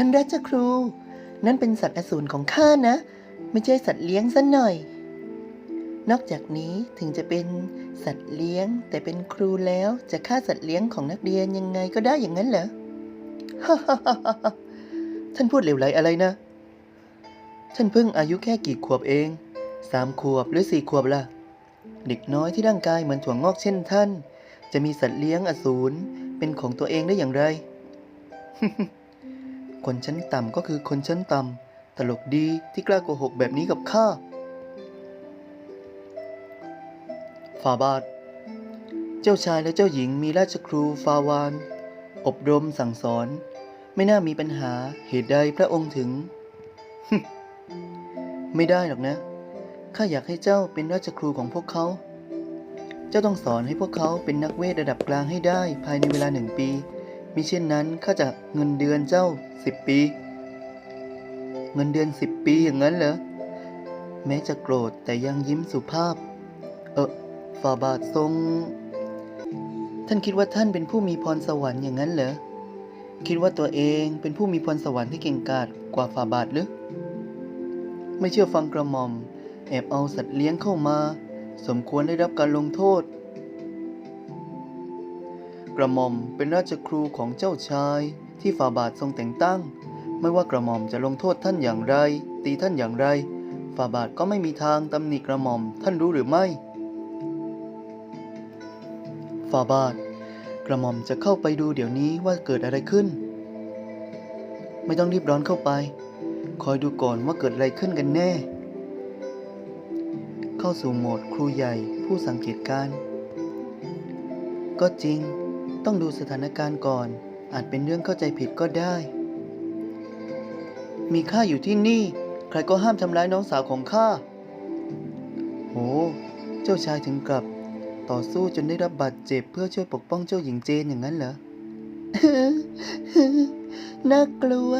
ท่านราชครู นั่นเป็นสัตว์อสูรของข้านะ ไม่ใช่สัตว์เลี้ยงซะหน่อย นอกจากนี้ถึงจะเป็นสัตว์เลี้ยง แต่เป็นครูแล้วจะฆ่าสัตว์เลี้ยงของนักเรียนยังไงก็ได้อย่างนั้นเหรอท่านพูดเหลวไหลอะไรนะ ท่านเพิ่งอายุแค่กี่ขวบเองสามขวบหรือสี่ขวบล่ะ เด็กน้อยที่ร่างกายเหมือนถั่วงอกเช่นท่าน จะมีสัตว์เลี้ยงอสูรเป็นของตัวเองได้อย่างไร คนชั้นต่ำก็คือคนชั้นต่ำตลกดีที่กล้าโกหกแบบนี้กับข้าฟาบาท เจ้าชายและเจ้าหญิงมีราชครูฟาวาน อบรมสั่งสอน ไม่น่ามีปัญหาเหตุใดพระองค์ถึง ไม่ได้หรอกนะ ข้าอยากให้เจ้าเป็นราชครูของพวกเขา เจ้าต้องสอนให้พวกเขาเป็นนักเวทระดับกลางให้ได้ภายในเวลาหนึ่งปี มิเช่นนั้นข้าจะเงินเดือนเจ้าสิบปี เงินเดือนสิบปีอย่างนั้นเหรอ แม้จะโกรธแต่ยังยิ้มสุภาพ เออฟาบาททรง ท่านคิดว่าท่านเป็นผู้มีพรสวรรค์อย่างนั้นเหรอ คิดว่าตัวเองเป็นผู้มีพรสวรรค์ที่เก่งกาจกว่าฟาบาทหรือ ไม่เชื่อฟังกระหม่อม แอบเอาสัตว์เลี้ยงเข้ามา สมควรได้รับการลงโทษ กระหม่อมเป็นราชครูของเจ้าชายที่ฝ่าบาททรงแต่งตั้ง ไม่ว่ากระหม่อมจะลงโทษท่านอย่างไร ตีท่านอย่างไร ฝ่าบาทก็ไม่มีทางตำหนิกระหม่อมท่านรู้หรือไม่ ฝ่าบาท กระหม่อมจะเข้าไปดูเดี๋ยวนี้ว่าเกิดอะไรขึ้น ไม่ต้องรีบร้อนเข้าไป คอยดูก่อนว่าเกิดอะไรขึ้นกันแน่ เข้าสู่โหมดครูใหญ่ผู้สังเกตการก็จริง ต้องดูสถานการณ์ก่อน อาจเป็นเรื่องเข้าใจผิดก็ได้ มีข้าอยู่ที่นี่ ใครก็ห้ามทำร้ายน้องสาวของข้า โห เจ้าชายถึงกับ ต่อสู้จนได้รับบาดเจ็บเพื่อช่วยปกป้องเจ้าหญิงเจนอย่างนั้นเหรอ น่ากลัว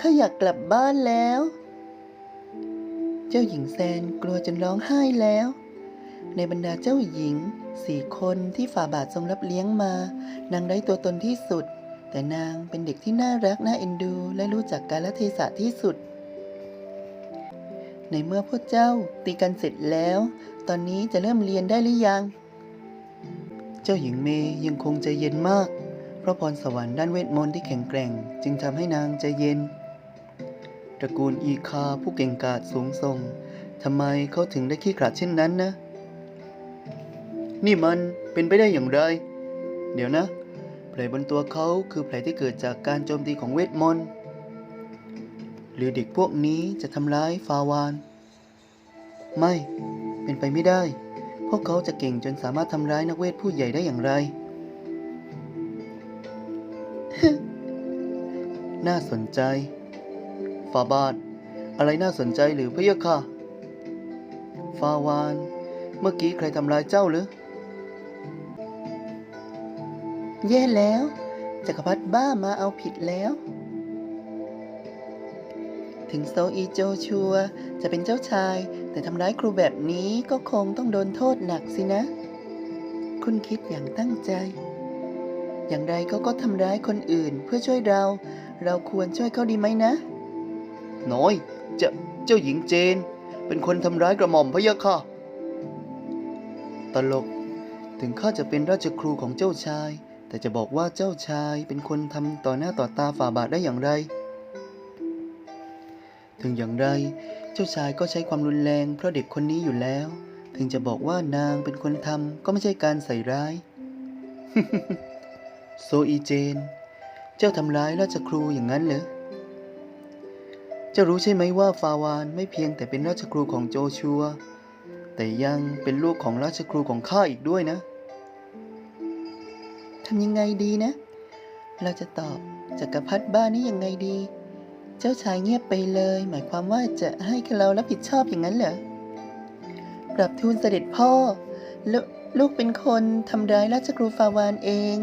ข้าอยากกลับบ้านแล้ว เจ้าหญิงแซนกลัวจนร้องไห้แล้ว ในบรรดาเจ้าหญิงสี่คนที่ฝ่าบาททรงรับเลี้ยงมา นางได้ตัวตนที่สุด แต่นางเป็นเด็กที่น่ารักน่าเอ็นดู และรู้จักกาลเทศะที่สุด ในเมื่อพวกเจ้าตีกันเสร็จแล้ว ตอนนี้จะเริ่มเรียนได้หรือยัง เจ้าหญิงเมย์ยังคงใจเย็นมาก เพราะพรสวรรค์ด้านเวทมนต์ที่แข็งแกร่ง จึงทำให้นางใจเย็น ตระกูลอีคาผู้เก่งกาจสูงส่งทำไมเขาถึงได้ขี้ขลาดเช่นนั้นนะ นี่มันเป็นไปได้อย่างไร เดี๋ยวนะ แผลบนตัวเขาคือแผลที่เกิดจากการโจมตีของเวทมนต์ หรือเด็กพวกนี้จะทำร้ายฟาวาน ไม่ เป็นไปไม่ได้ พวกเขาจะเก่งจนสามารถทำร้ายนักเวทผู้ใหญ่ได้อย่างไร น่าสนใจฟาบาทอะไรน่าสนใจหรือพะยะค่ะ ฟาวาน เมื่อกี้ใครทำร้ายเจ้าหรือ แย่แล้วจักรพรรดิบ้ามาเอาผิดแล้ว ถึงโซอีโจชัวจะเป็นเจ้าชาย แต่ทำร้ายครูแบบนี้ก็คงต้องโดนโทษหนักสินะ คุณคิดอย่างตั้งใจ อย่างไรเขาก็ทำร้ายคนอื่นเพื่อช่วยเรา เราควรช่วยเขาดีไหมนะ น้อยเจ้าเจ้าหญิงเจน เป็นคนทำร้ายกระหม่อมพะยะค่ะ ตลก ถึงข้าจะเป็นราชครูของเจ้าชาย แต่จะบอกว่าเจ้าชายเป็นคนทำต่อหน้าต่อตาฝ่าบาทได้อย่างไร ถึงอย่างไร เจ้าชายก็ใช้ความรุนแรงเพราะเด็กคนนี้อยู่แล้ว ถึงจะบอกว่านางเป็นคนทำก็ไม่ใช่การใส่ร้าย โซอีเจน เจ้าทำร้ายราชครูอย่างนั้นเหรอ เจ้ารู้ใช่ไหมว่าฟาวานไม่เพียงแต่เป็นราชครูของโจชัว แต่ยังเป็นลูกของราชครูของข้าอีกด้วยนะ ทำยังไงดีนะ เราจะตอบจักรพรรดิบ้านนี้ยังไงดี เจ้าชายเงียบไปเลย หมายความว่าจะให้เรารับผิดชอบอย่างนั้นเหรอกลับทูลเสด็จพ่อลลูกเป็นคนทำร้ายราชครูฟาวานเอง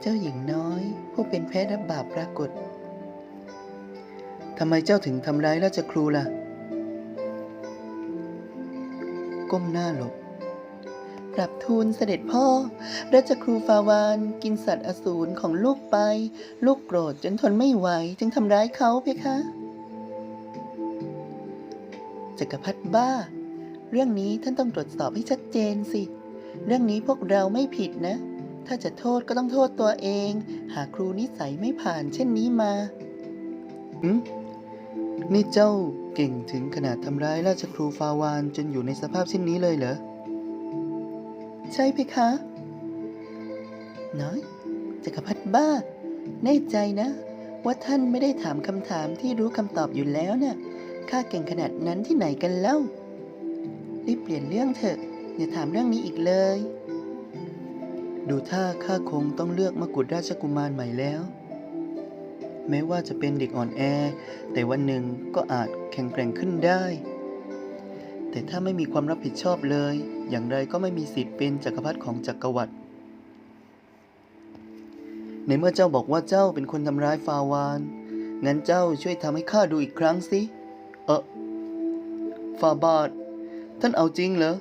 เจ้าหญิงน้อย ผู้เป็นแพ้รับบาปปรากฏทำไมเจ้าถึงทำร้ายราชครูล่ะ ก้มหน้าหลบ กราบทูลเสด็จพ่อ ราชครูฟาวานกินสัตว์อสูรของลูกไป ลูกโกรธจนทนไม่ไหวจึงทำร้ายเขาเพคะจักรพรรดิบ้า เรื่องนี้ท่านต้องตรวจสอบให้ชัดเจนสิ เรื่องนี้พวกเราไม่ผิดนะ ถ้าจะโทษก็ต้องโทษตัวเอง หาครูนิสัยไม่ผ่านเช่นนี้มาอืมนี่เจ้าเก่งถึงขนาดทำร้ายราชครูฟาวานจนอยู่ในสภาพเช่นนี้เลยเหรอ ใช่เพคะ น้อยจักรพรรดิบ้า แน่ใจนะ ว่าท่านไม่ได้ถามคำถามที่รู้คำตอบอยู่แล้วน่ะข้าเก่งขนาดนั้นที่ไหนกันเล่า รีบเปลี่ยนเรื่องเถอะ อย่าถามเรื่องนี้อีกเลย ดูท่าข้าคงต้องเลือกมกุฎราชกุมารใหม่แล้ว แม้ว่าจะเป็นเด็กอ่อนแอ แต่วันหนึ่งก็อาจแข็งแกร่งขึ้นได้ แต่ถ้าไม่มีความรับผิดชอบเลย อย่างไรก็ไม่มีสิทธิ์เป็นจักรพรรดิของจักรวรรดิ ในเมื่อเจ้าบอกว่าเจ้าเป็นคนทำร้ายฟาวาน งั้นเจ้าช่วยทำให้ข้าดูอีกครั้งสิ เออฟาบาท ท่านเอาจริงเหรอ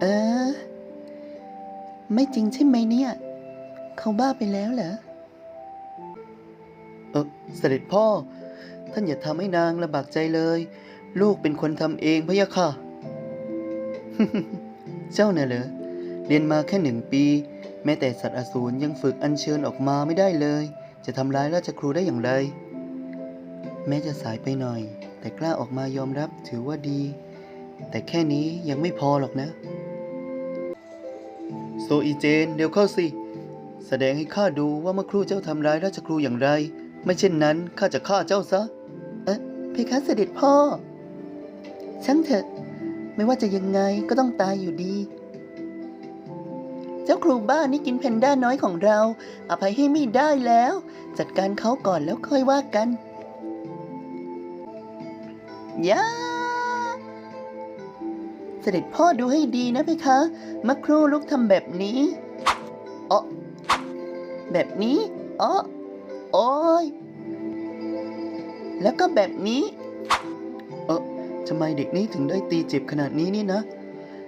เออ ไม่จริงใช่ไหมเนี่ย เขาบ้าไปแล้วเหรอ เออเสด็จพ่อ ท่านอย่าทำให้นางลำบากใจเลย ลูกเป็นคนทำเองพะยะค่ะ เจ้าน่ะเหรอ เรียนมาแค่หนึ่งปี แม้แต่สัตว์อสูรยังฝึกอัญเชิญออกมาไม่ได้เลย จะทำร้ายราชครูได้อย่างไร แม้จะสายไปหน่อย แต่กล้าออกมายอมรับถือว่าดี แต่แค่นี้ยังไม่พอหรอกนะ โซอีเจน เดี๋ยวเข้าสิ แสดงให้ข้าดูว่าเมื่อครู่เจ้าทำร้ายราชครูอย่างไร ไม่เช่นนั้นข้าจะฆ่าเจ้าซะ เอ๊ะเพคะเสด็จพ่อ ช่างเถอะ ไม่ว่าจะยังไงก็ต้องตายอยู่ดี เจ้าครูบ้านนี่กินเพนด้าน้อยของเรา อภัยให้ไม่ได้แล้ว จัดการเขาก่อนแล้วค่อยว่ากันยาเสด็จพ่อดูให้ดีนะเพคะเมื่อครู่ลูกทำแบบนี้อ๋อแบบนี้อ๋อโอ้ยแล้วก็แบบนี้ ทำไมเด็กนี้ถึงได้ตีเจ็บขนาดนี้นี่นะ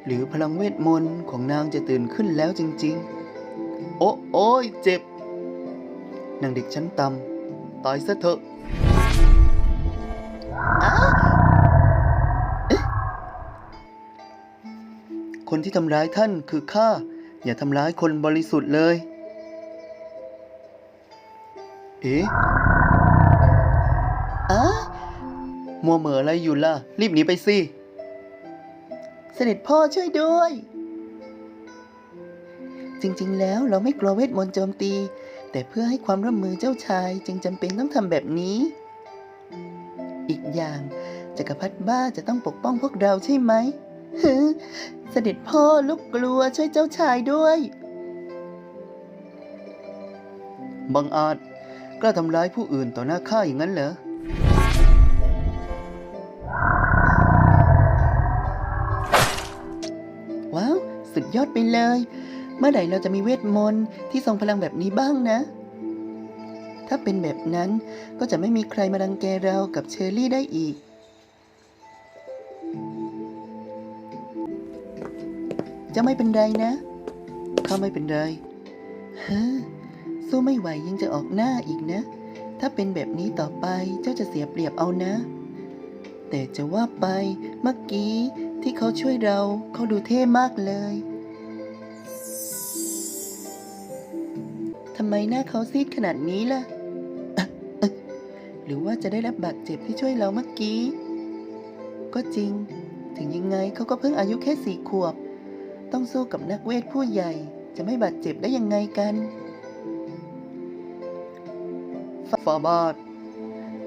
หรือพลังเวทมนต์ของนางจะตื่นขึ้นแล้วจริง ๆ โอ้โอ้ยเจ็บ นางเด็กชั้นต่ำตายซะเถอะอ้าเอ๊ะคนที่ทำร้ายท่านคือข้า อย่าทำร้ายคนบริสุทธิ์เลย เอ๊ะ มัวเหม่ออะไรอยู่ล่ะ รีบหนีไปสิเสด็จพ่อช่วยด้วย จริงๆ แล้วเราไม่กลัวเวทมนต์โจมตี แต่เพื่อให้ความร่วมมือเจ้าชายจึงจำเป็นต้องทำแบบนี้ อีกอย่างจักรพรรดิบ้าจะต้องปกป้องพวกเราใช่ไหมฮึเสด็จพ่อลูกกลัวช่วยเจ้าชายด้วยบังอาจกล้าทำร้ายผู้อื่นต่อหน้าข้าอย่างนั้นเหรอ ดไปเลย เมื่อไหร่เราจะมีเวทมนต์ที่ทรงพลังแบบนี้บ้างนะ ถ้าเป็นแบบนั้นก็จะไม่มีใครมารังแกเรากับเชอรี่ได้อีกจะไม่เป็นไรนะข้าไม่เป็นไรฮะสู้ไม่ไหวยังจะออกหน้าอีกนะ ถ้าเป็นแบบนี้ต่อไปเจ้าจะเสียเปรียบเอานะ แต่จะว่าไปเมื่อกี้ที่เขาช่วยเราเขาดูเท่มากเลยำไมหน้าเขาซีดขนาดนี้ล่ะะะหรือว่าจะได้รับบาดเจ็บที่ช่วยเราเมื่อกี้ ก็จริง ถึงยังไงเขาก็เพิ่งอายุแค่สี่ขวบ ต้องสู้กับนักเวทผู้ใหญ่ จะไม่บาดเจ็บได้ยังไงกันฟาบาท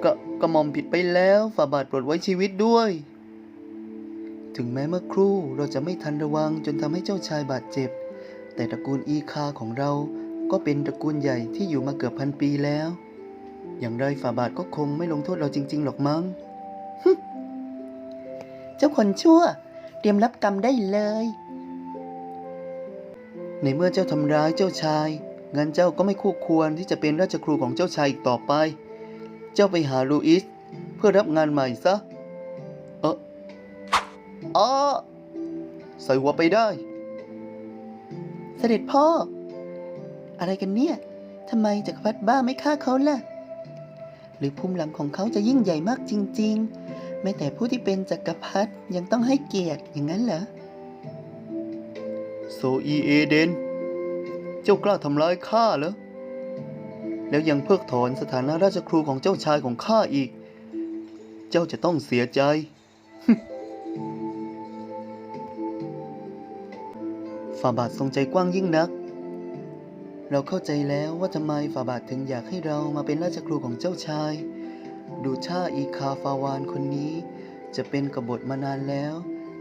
ก็กระหม่อมผิดไปแล้วฝ่าบาทโปรดไว้ชีวิตด้วย ถึงแม้เมื่อครู่เราจะไม่ทันระวังจนทำให้เจ้าชายบาดเจ็บ แต่ตระกูลอีคาของเรา ก็เป็นตระกูลใหญ่ที่อยู่มาเกือบพันปีแล้ว อย่างไรฝ่าบาทก็คงไม่ลงโทษเราจริง ๆ หรอกมั้ง เจ้าคนชั่ว เตรียมรับกรรมได้เลย ในเมื่อเจ้าทำร้ายเจ้าชาย งั้นเจ้าก็ไม่คู่ควรที่จะเป็นราชครูของเจ้าชายอีกต่อไป เจ้าไปหาลูอิสเพื่อรับงานใหม่ซะ เอออ๋อใส่หัวไปได้ เสด็จพ่อ อะไรกันเนี่ยทำไมจักรพรรดิบ้าไม่ฆ่าเขาล่ะ หรือภูมิหลังของเขาจะยิ่งใหญ่มากจริง ๆ แม้แต่ผู้ที่เป็นจักรพรรดิยังต้องให้เกียรติอย่างนั้นเหรอ โซอีเอเดน เจ้ากล้าทำร้ายข้าเหรอ แล้วยังเพิกถอนสถานะราชครูของเจ้าชายของข้าอีก เจ้าจะต้องเสียใจฝ่าบาททรงใจกว้างยิ่งนัก เราเข้าใจแล้วว่าทำไมฝ่าบาทถึงอยากให้เรามาเป็นราชครูของเจ้าชาย ดูชาอีคาฟาวานคนนี้ จะเป็นกบฏมานานแล้ว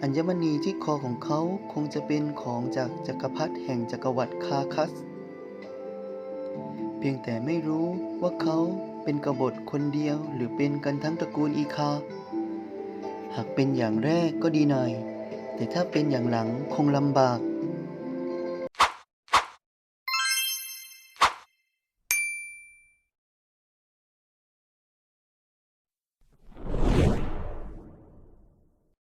อัญมณีที่คอของเขาคงจะเป็นของจากจักรพรรดิแห่งจักรวรรดิคาคัส เพียงแต่ไม่รู้ว่าเขาเป็นกบฏคนเดียวหรือเป็นกันทั้งตระกูลอีคา หากเป็นอย่างแรกก็ดีหน่อย แต่ถ้าเป็นอย่างหลังคงลำบาก